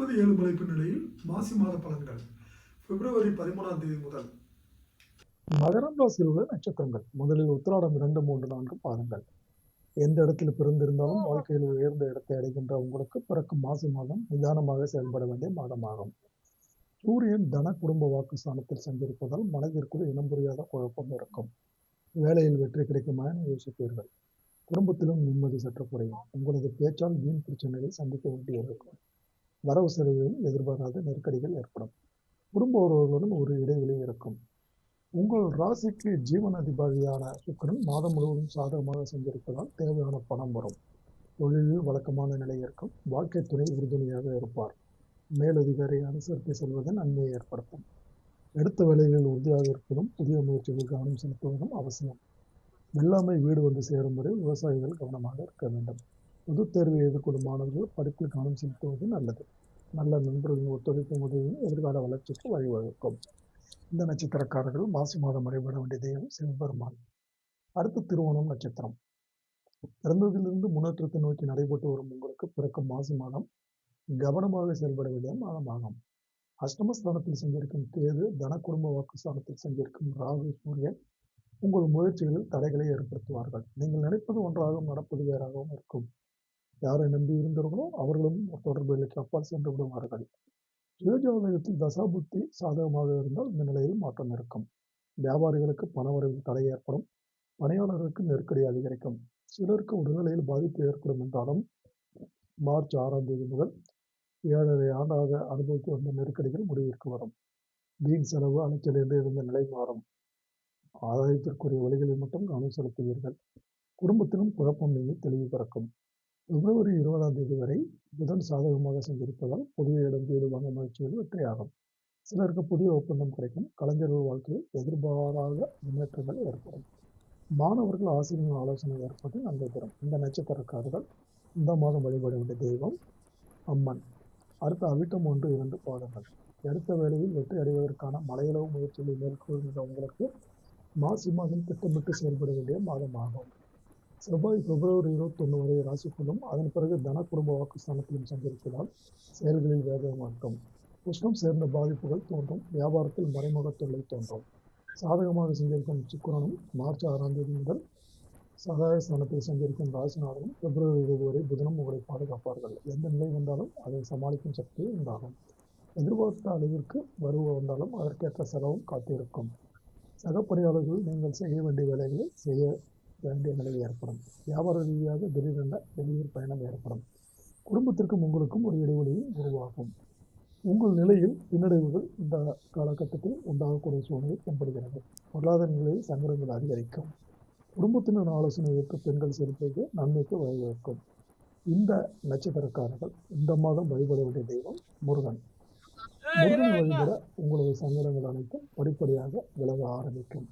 முப்பது ஏழு மலைப்பு நிலையில் மாசி மாத பலன்கள். பிப்ரவரி பதிமூணாம் தேதி முதல். மகரம் ராசியில் உள்ள நட்சத்திரங்கள். முதலில் உத்திராடம் இரண்டு மூன்று நான்கு பாதங்கள். எந்த இடத்தில் பிறந்திருந்தாலும் வாழ்க்கையில் உயர்ந்த இடத்தை அடைகின்ற உங்களுக்கு பிறக்கும் மாசி மாதம் நிதானமாக செயல்பட வேண்டிய மாதமாகும். சூரியன் தன குடும்ப வாக்கு ஸ்தானத்தில் சென்றிருப்பதால் மனதிற்குள் இனம் புரியாத குழப்பம் இருக்கும். வேலையில் வெற்றி கிடைக்குமா என யோசிப்பீர்கள். குடும்பத்திலும் நிம்மதி சற்று குறையும். உங்களது பேச்சால் வீண் பிரச்சனைகளை சந்திக்க வேண்டியிருக்கும். வரவு செலவுகளில் எதிர்பாராத நெருக்கடிகள் ஏற்படும். குடும்ப உறவுகளுடன் ஒரு இடைவெளி இருக்கும். உங்கள் ராசிக்கு ஜீவன அதிபதியான சுக்கரன் மாதம் முழுவதும் சாதகமாக செஞ்சிருப்பதால் தேவையான பணம் வரும். தொழிலில் வழக்கமான நிலை இருக்கும் வாழ்க்கை துணை உறுதுணையாக இருப்பார். மேலதிகாரி அனுசரித்து செல்வது நன்மையை ஏற்படுத்தும். எடுத்த வேலைகளில் உறுதியாக இருப்பதும் புதிய முயற்சிகள் கவனம் செலுத்துவதும் அவசியம். வெள்ளாமை வீடு வந்து சேரும் வரை விவசாயிகள் கவனமாக இருக்க வேண்டும். பொது தேர்வு எழுதக்கூடிய மாணவர்கள் படிப்பில் கவனம் செலுத்துவது நல்லது. நல்ல நண்பர்களின் ஒத்துழைப்பும் உதவியும் எதிர்கால வளர்ச்சிக்கு வழிவகுக்கும். இந்த நட்சத்திரக்காரர்கள் மாசி மாதம் வழிபட வேண்டிய தெய்வம் சிவபெருமான். அடுத்து திருவோணம் நட்சத்திரம். பிறந்ததிலிருந்து முன்னேற்றத்தை நோக்கி நடைபெற்று வரும் உங்களுக்கு பிறக்கும் மாசி மாதம் கவனமாக செயல்பட வேண்டிய மாதமாகும். அஷ்டமஸ்தானத்தில் செஞ்சிருக்கும் கேது தன குடும்ப வாக்கு செஞ்சிருக்கும் ராகு சூரியன் உங்கள் முயற்சிகளில் தடைகளை ஏற்படுத்துவார்கள். நீங்கள் நினைப்பது ஒன்றாகவும் நடப்பது வேறாகவும் இருக்கும். யாரை நம்பி இருந்தவர்களோ அவர்களும் தொடர்புகளுக்கு அப்பால் சென்று விடுவார்கள். சுயஜாதகத்தில் தசாபுத்தி சாதகமாக இருந்தால் இந்த நிலையில் மாற்றம் இருக்கும். வியாபாரிகளுக்கு பணவரவில் தடை ஏற்படும். பணியாளர்களுக்கு நெருக்கடி அதிகரிக்கும். சிலருக்கு உடல்நிலையில் பாதிப்பு ஏற்படும் என்றாலும் மார்ச் ஆறாம் தேதி முதல் ஏழரை ஆண்டாக அனுபவித்து வந்த நெருக்கடிகள் முடிவிற்கு வரும். வீண் செலவு அலைச்சல் என்று இருந்த நிலை மாறும். ஆதாயத்திற்குரிய வழிகளில் மட்டும் கவனம் செலுத்துவீர்கள். குடும்பத்திலும் குழப்பம் நீங்கி தெளிவு பிறக்கும். பிப்ரவரி இருபதாம் தேதி வரை புதன் சாதகமாக சஞ்சரிப்பதால் புதிய இடம் வீடு வாங்க முயற்சிகள் வெற்றியாகும். சிலருக்கு புதிய ஒப்பந்தம் கிடைக்கும். கலைஞர்கள் வாழ்க்கையில் எதிர்பாராத முன்னேற்றங்கள் ஏற்படும். மாணவர்கள் ஆசிரியர் ஆலோசனை ஏற்பது நன்மை தரும் இந்த நட்சத்திரக்காரர்கள் இந்த மாதம் வழிபட வேண்டிய தெய்வம் அம்மன். அடுத்த அவிட்டம் ஒன்று இரண்டு பாதங்கள். எடுத்த வேளையில் வெற்றி அடைவதற்கான மலையளவு முயற்சிகளை மேற்கொள்கின்ற உங்களுக்கு மாசி மாதம் திட்டமிட்டு செயல்பட வேண்டிய மாதமாகும். செவ்வாய் பிப்ரவரி இருபத்தொன்று வரை ராசிக்குள்ளும் அதன் பிறகு தன குடும்ப வாக்குஸ்தானத்திலும் சஞ்சரிப்பதால் செயல்களில் வேகமாக்கும் உஷ்ணம் சேர்ந்த பாதிப்புகள் தோன்றும். வியாபாரத்தில் மறைமுக தொல்லை தோன்றும். சாதகமாக சஞ்சரிக்கும் சுக்கரனும் மார்ச் ஆறாம் தேதி முதல் சகாய ஸ்தானத்தில் சஞ்சரிக்கும் ராசிநாதனும் பிப்ரவரி இருபது வரை புதனும் உங்களை பாதுகாப்பார்கள். எந்த நிலை வந்தாலும் அதை சமாளிக்கும் சக்தி உண்டாகும். எதிர்பார்த்த அளவிற்கு வருவ வந்தாலும் அதற்கேற்ற செலவும் காத்திருக்கும். சக பணியாளர்கள் நீங்கள் செய்ய வேண்டிய வேலைகளை செய்ய வேண்டிய நிலை ஏற்படும். வியாபார ரீதியாக திடீரென வெளியூர் பயணம் ஏற்படும். குடும்பத்திற்கும் உங்களுக்கும் ஒரு இடைவெளியும் உருவாகும். உங்கள் நிலையில் பின்னடைவுகள் இந்த காலகட்டத்தில் உண்டாகக்கூடிய சூழ்நிலை தென்படுகிறது. பொருளாதார நிலையில் சங்கடங்கள் அதிகரிக்கும். குடும்பத்தினர் ஆலோசனைகளுக்கு பெண்கள் செலுத்துவது நன்மைக்கு வழிவகுக்கும் இந்த நட்சத்திரக்காரர்கள் இந்த மாதம் வழிபட வேண்டிய தெய்வம் முருகன். முருகன் வழிபட உங்களது சங்கடங்கள் அனைத்தும் படிப்படியாக விலக ஆரம்பிக்கும்.